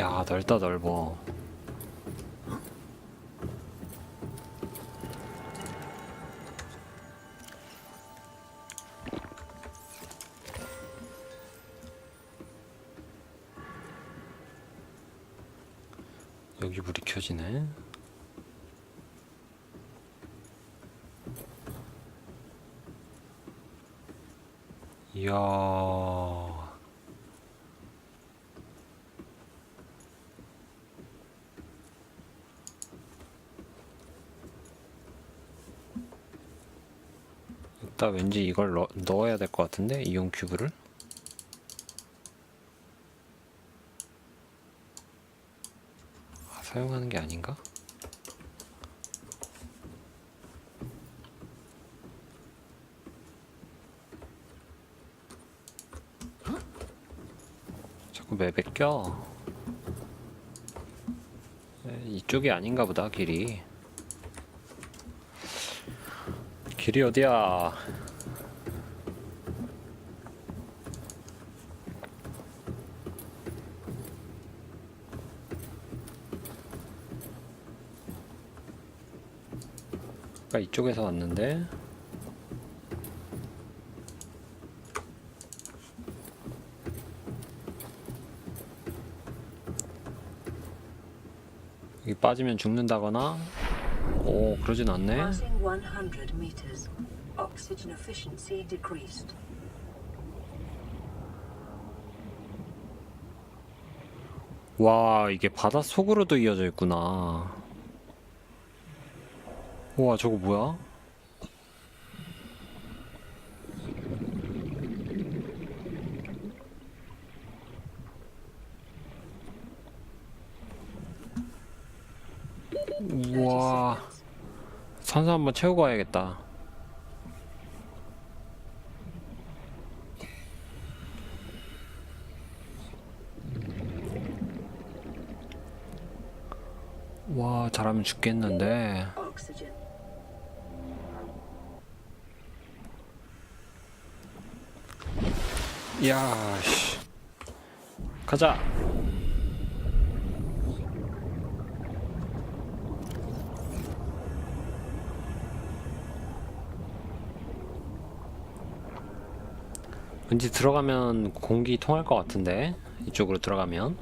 야 넓다 넓어 이따 왠지 이걸 넣, 넣어야 될 것 같은데? 이온 큐브를? 아, 사용하는 게 아닌가? 자꾸 맵에 껴. 에, 이쪽이 아닌가 보다 길이 길이 어디야? 아까 이쪽에서 왔는데 빠지면 죽는다거나 오 그러진 않네 Passing 100 meters. Oxygen efficiency decreased. 와 이게 바닷 속으로도 이어져 있구나 우와 저거 뭐야? 우와 산소 한번 채우고 와야겠다 와 잘하면 죽겠는데. 야, 씨. 가자. 왠지 들어가면 공기 통할 것 같은데 이쪽으로 들어가면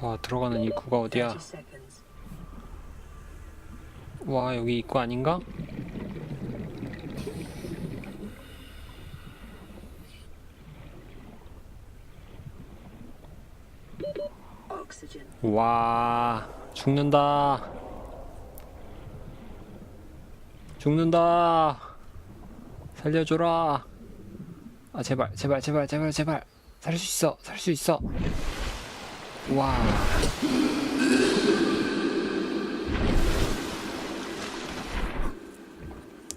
와 들어가는 입구가 어디야 30 seconds. 와 여기 입구 아닌가? 와 죽는다. 죽는다. 살려줘라. 아 제발 제발 제발 제발 제발. 살 수 있어 살 수 있어. 와.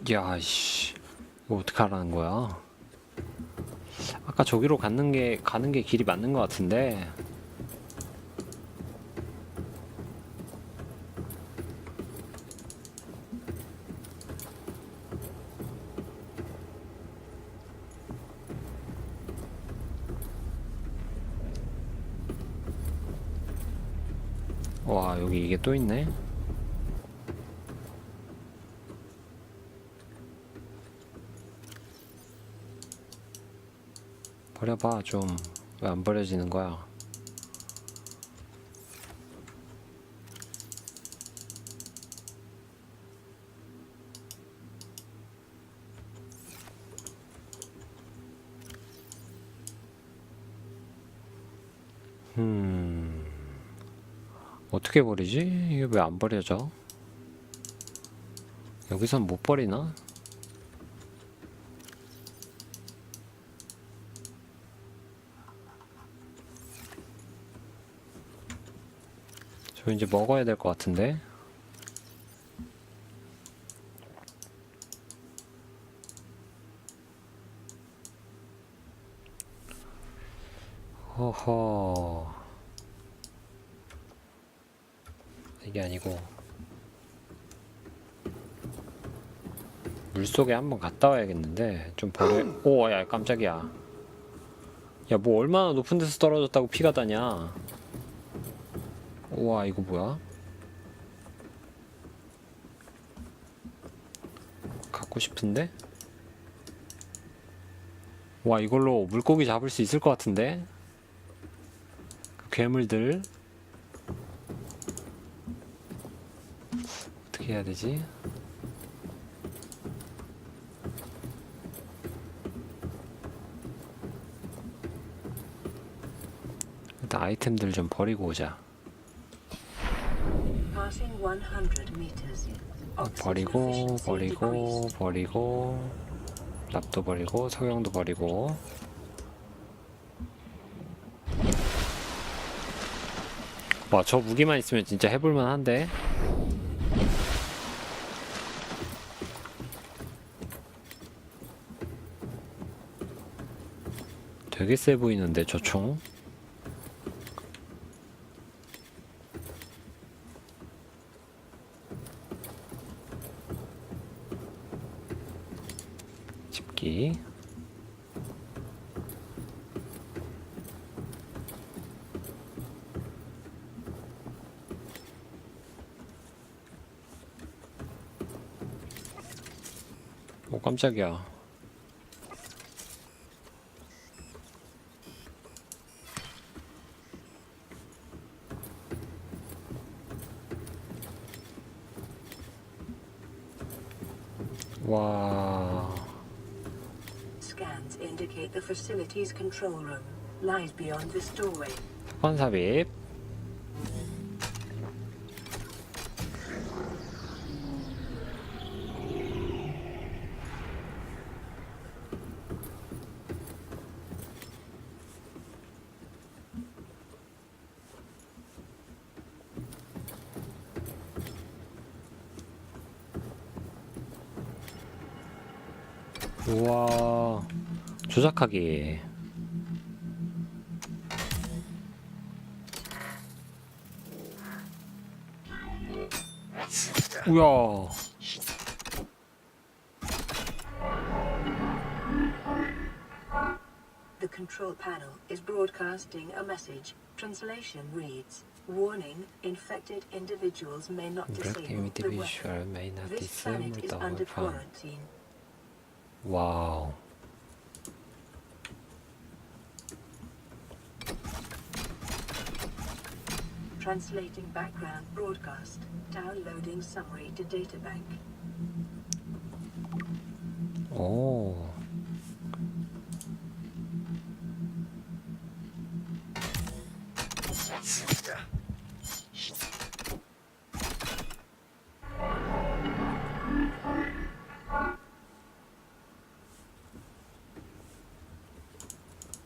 야씨. 이거 어떻게 하라는 거야? 아까 저기로 가는 게 가는 게 길이 맞는 것 같은데 이게 또 있네. 버려봐 좀. 왜 안 버려지는 거야 음 어떻게 버리지? 이게 왜 안 버려져? 여기선 못 버리나? 저 이제 먹어야 될 것 같은데 이게 아니고 물속에 한번 갔다 와야겠는데 좀 버려. 오, 야 깜짝이야. 야, 뭐 얼마나 높은 데서 떨어졌다고 피가 다냐? 우와, 이거 뭐야? 갖고 싶은데? 와, 이걸로 물고기 잡을 수 있을 것 같은데? 그 괴물들. 어떻게 해야 되지? 일단 아이템들 좀 버리고 오자. Passing 100 meters. 어, 버리고 버리고. 버리고 랍도 버리고 석영도 버리고 와 저 무기만 있으면 진짜 해볼만 한데 되게 세 보이는데 저 총? 집기 오 깜짝이야 와 Scans indicate the facility's control room lies beyond this doorway. 석관삽입 조작하기 우야 The control panel is broadcasting a message. Translation reads, Warning, infected individuals may not Black disable Image the weapon. Visual may not This planet disable is the under weapon quarantine. 와우 Translating background broadcast. Downloading summary to databank. 오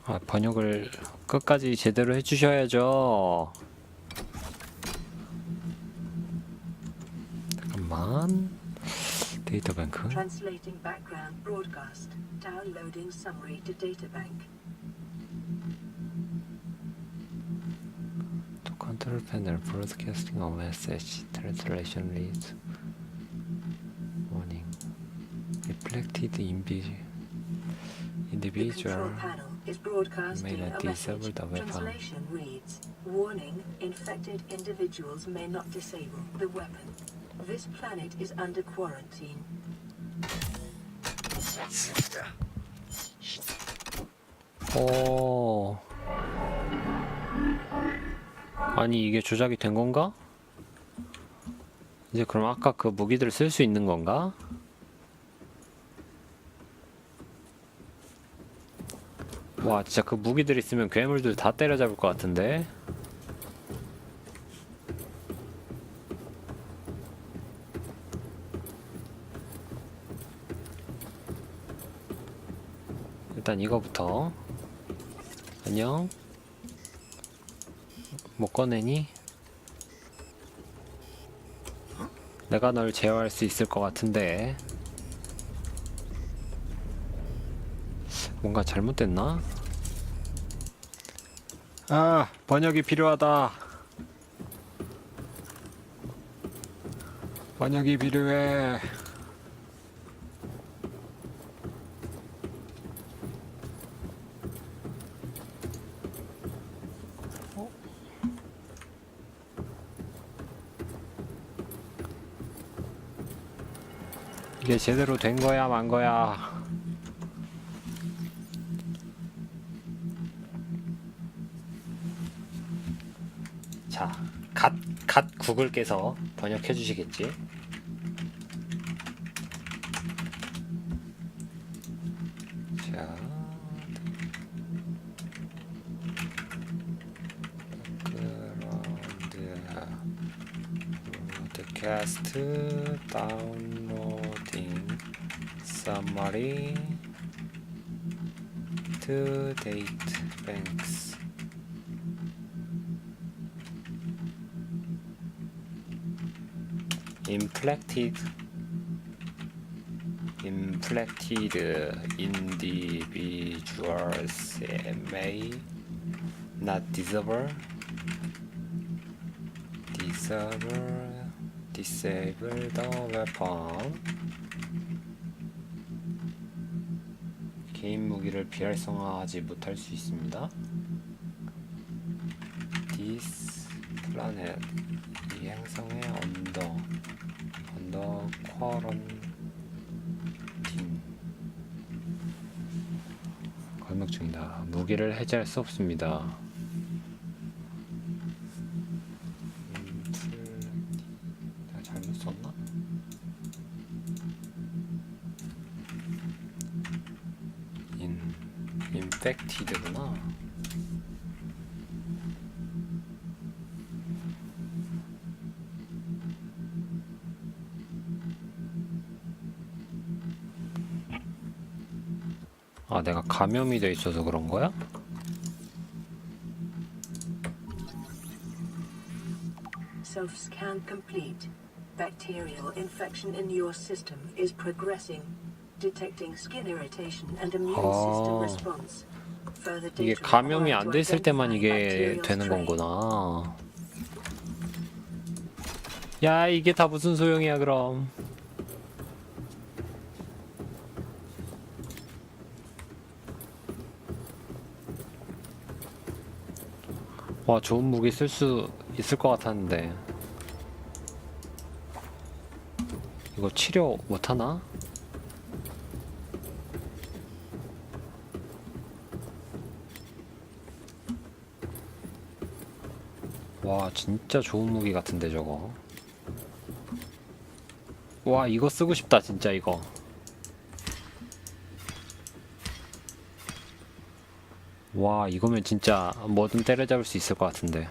아, 번역을 끝까지 제대로 해주셔야죠. 잠깐만. 데이터 뱅크. Translating background broadcast. Downloading summary to databank. To control panel broadcasting a message translation reads warning reflected invi- The individual control panel is broadcasting may not a message. disable the weapon. Translation reads, Warning, infected individuals may not disable the weapon. This planet is under quarantine. 오 아니 이게 조작이 된 건가? 이제 그럼 아까 그 무기들을 쓸 수 있는 건가? 와 진짜 그 무기들 있으면 괴물들 다 때려잡을 것 같은데 일단 이거부터 안녕 못 꺼내니? 내가 널 제어할 수 있을 것 같은데 뭔가 잘못됐나? 아, 번역이 필요하다. 번역이 필요해. 이게 제대로 된 거야, 만 거야? 자, 갓, 갓 구글께서 번역해 주시겠지? downloading, summary, to date banks. inflected. Inflected uh, individuals may not disable disable disable the weapon 개인 무기를 비활성화하지 못할 수 있습니다. This planet 이 행성의 언더 언더 쿼런틴 건목 중이다. 무기를 해제할 수 없습니다. 인펙티드구나. 아, 내가 감염이 돼 있어서 그런 거야? Self-scan complete. Bacterial infection in your system is progressing. Detecting skin irritation and immune system 아. response. 이게 감염이 안 to 됐을 때만 이게 되는. 건구나. 야, 이게 다 무슨 소용이야, 그럼. 와, 좋은 무기 쓸 수 있을 것 같았는데. 이거 치료 못하나? 와 진짜 좋은 무기 같은데 저거. 와 이거 쓰고 싶다 진짜 이거. 와 이거면 진짜 뭐든 때려잡을 수 있을 것 같은데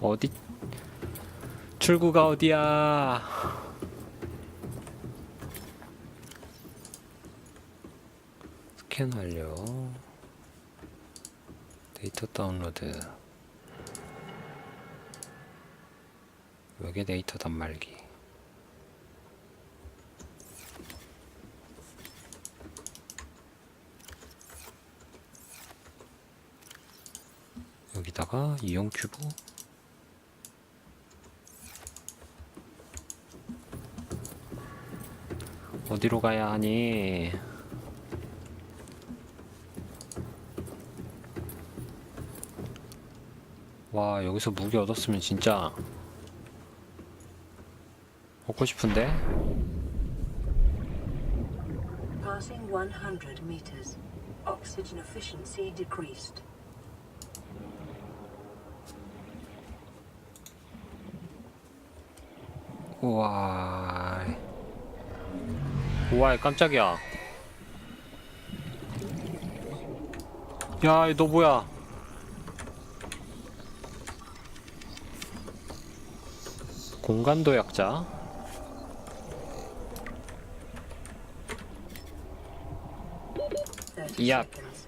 어디 출구가 어디야? 스캔 완료. 데이터 다운로드. 여기 데이터 단말기. 여기다가 이용 큐브. 어디로 가야 하니? 와, 여기서 무기 얻었으면 진짜 먹고 싶은데? Passing 100 meters. Oxygen efficiency decreased. 우와. 우와, 깜짝이야. 야, 너 뭐야? 공간도 약자. 30 Yep. seconds.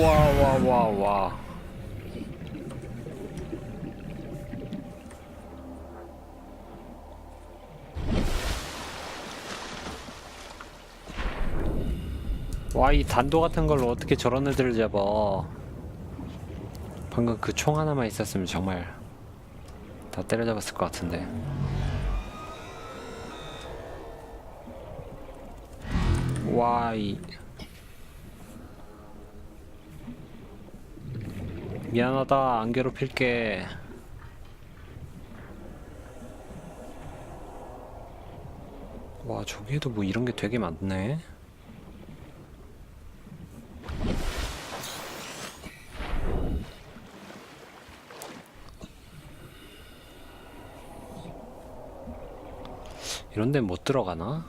와, 와, 와, 와. 와, 이 단도 같은 걸로 어떻게 저런 애들을 잡아. 방금 그 총 하나만 있었으면 정말 다 때려잡았을 것 같은데. 와, 이. 미안하다, 안 괴롭힐게. 와, 저기에도 뭐 이런 게 되게 많네. 이런 데는 못 들어가나?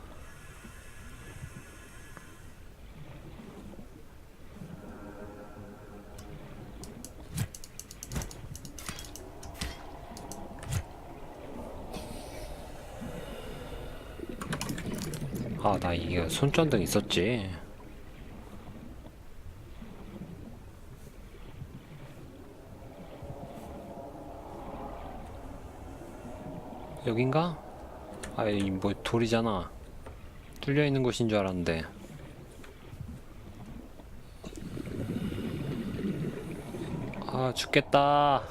아, 나 이게 손전등 있었지. 여긴가? 아이, 뭐 돌이잖아. 뚫려 있는 곳인 줄 알았는데. 아, 죽겠다.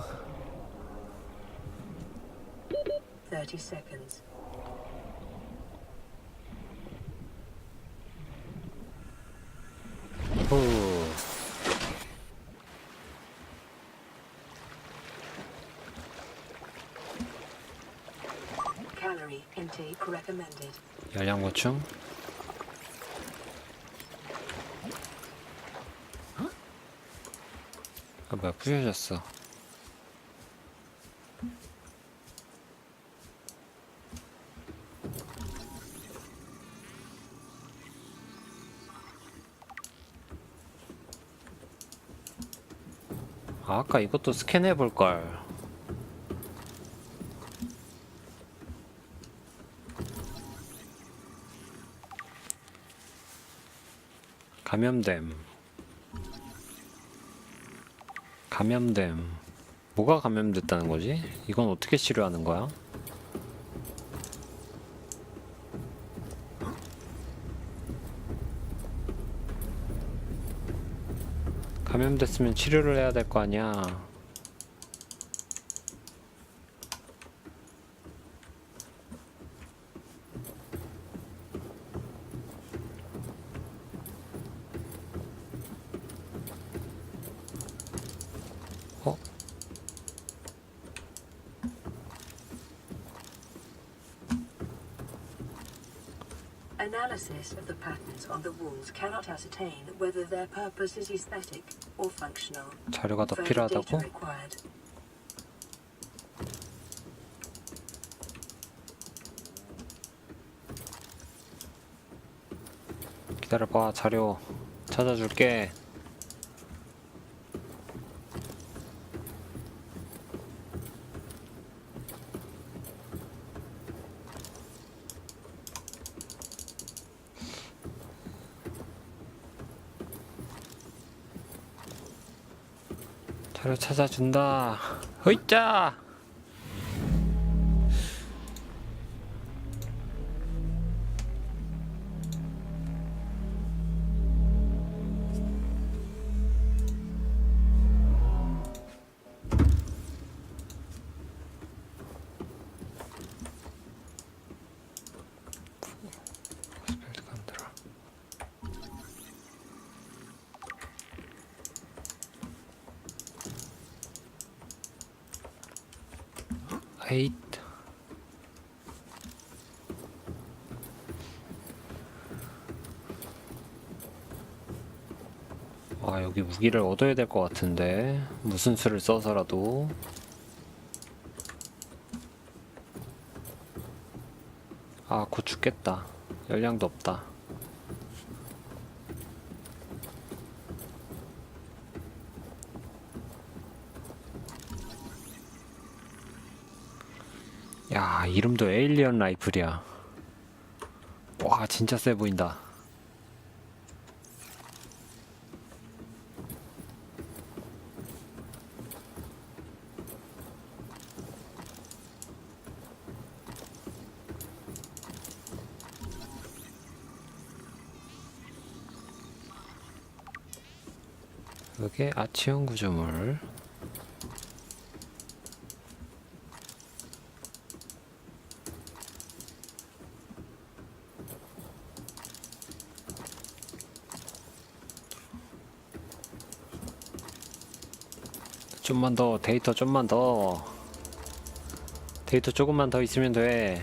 30 seconds. 열량 보충. 아, 뭐야, 부셔졌어. 아, 아까 이것도 스캔해 볼 걸. 감염됨. 감염됨. 뭐가 감염됐다는 거지? 이건 어떻게 치료하는 거야? 감염됐으면 치료를 해야 될 거 아니야. Analysis of the patterns on the walls cannot ascertain whether their purpose is aesthetic or functional. 자료가 더 필요하다고? 기다려봐, 자료 찾아줄게. 찾아준다. 허이짜! 무기를 얻어야 될 것 같은데. 무슨 수를 써서라도. 아, 곧 죽겠다. 열량도 없다. 야, 이름도 에일리언 라이플이야. 와, 진짜 세 보인다. 여기 아치형 구조물. 좀만 더 데이터 좀만 더. 데이터 조금만 더 있으면 돼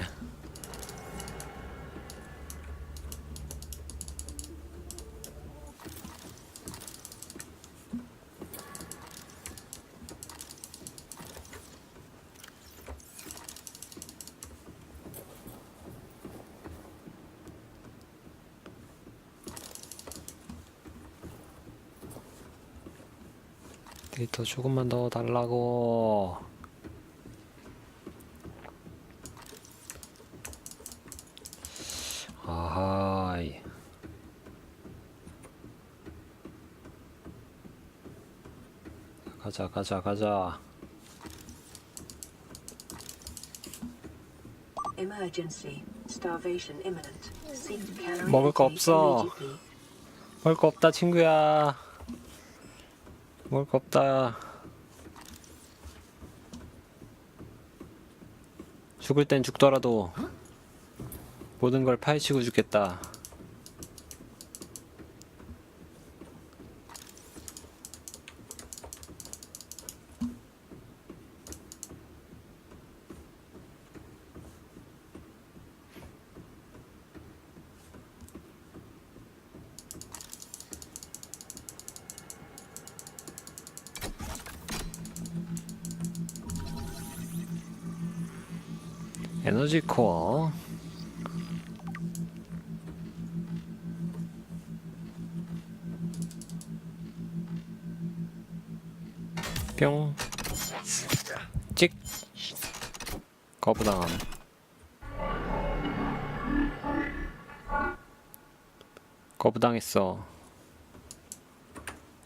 데이터 조금만 더 달라고. 아하이. 가자, 가자, 가자. Emergency. Starvation imminent. Seek to carry 먹을 거 없어. 먹을 거 없다, 친구야. 먹을 거 없다. 죽을 땐 죽더라도 모든 걸 파헤치고 죽겠다. 코어. 뿅. 찍. 거부당함. 거부당했어.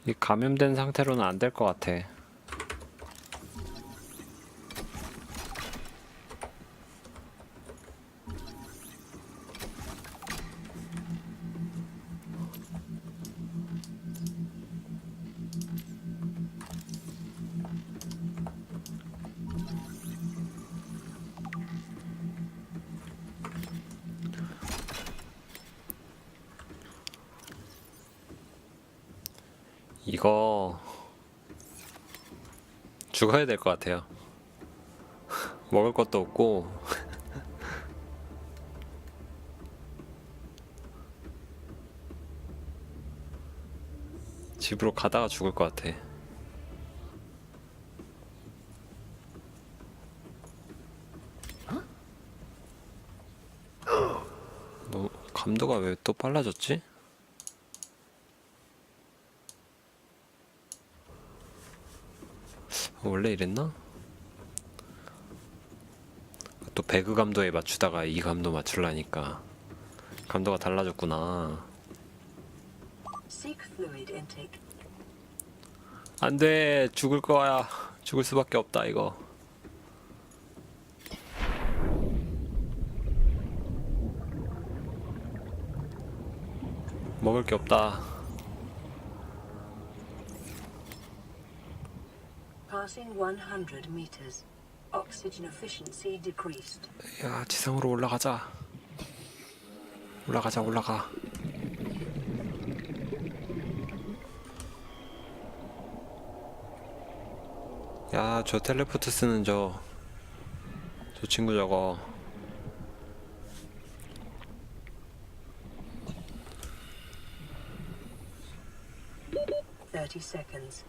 이 감염된 상태로는 안 될 것 같아. 죽어야 될 것 같아요. 먹을 것도 없고 집으로 가다가 죽을 것 같아. 너 감도가 왜 또 빨라졌지? 원래 이랬나? 또 배그 감도에 맞추다가 이 감도 맞추려니까 감도가 달라졌구나. 안돼 죽을 거야 죽을 수밖에 없다 이거. 먹을 게 없다. Passing 100 meters. Oxygen efficiency decreased. 야 지상으로 올라가자. 올라가자 올라가. 야 저 텔레포트 쓰는 저 저 친구 저거 30 seconds.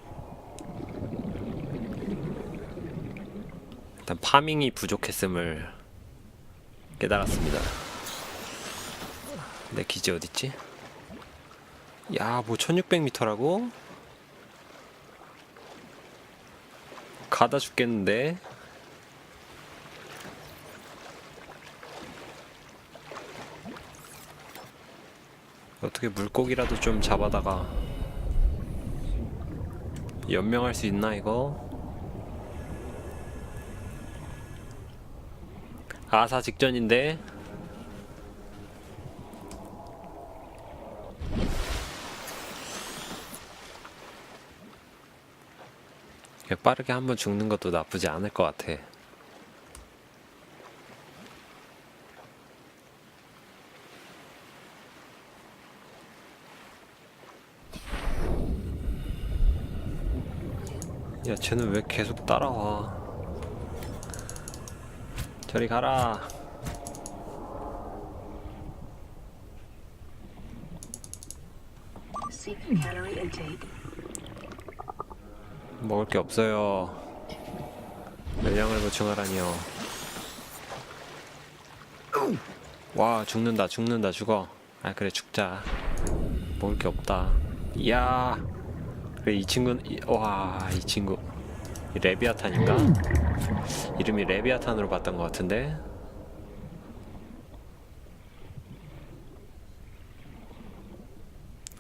일단 파밍이 부족했음을 깨달았습니다. 내 기지 어딨지? 야, 뭐 1600m라고? 가다 죽겠는데? 어떻게 물고기라도 좀 잡아다가 연명할 수 있나 이거? 아사 직전인데 빠르게 한번 죽는 것도 나쁘지 않을 것 같아. 야, 쟤는 왜 계속 따라와? 저리 가라. 먹을 게 없어요. 물량을 보충하라니요. 와 죽는다 죽는다 죽어. 아 그래 죽자. 먹을 게 없다. 이야. 그래 이 친구는 와이 친구 이 레비아탄인가? 이름이 레비아탄으로 봤던 것 같은데.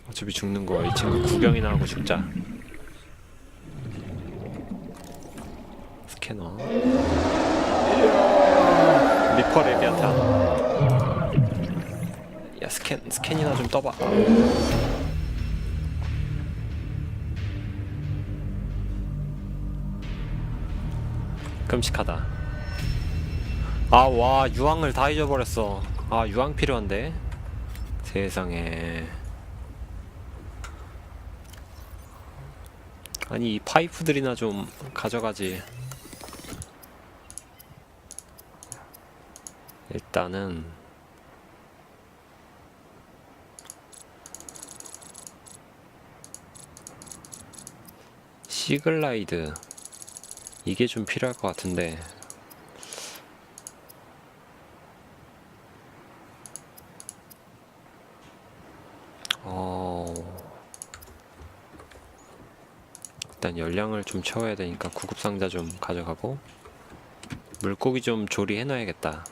어차피 죽는 거이 친구 구경이나 하고 죽자. 스캐너 리퍼 레비아탄 야 스캔 스캔이나 좀 떠봐 끔찍하다. 아 와 유황을 다 잊어버렸어. 아 유황 필요한데? 세상에. 아니 이 파이프들이나 좀 가져가지. 일단은. 시글라이드 이게 좀 필요할 것 같은데. 어 일단 열량을 좀 채워야 되니까 구급 상자 좀 가져가고 물고기 좀 조리해 놔야겠다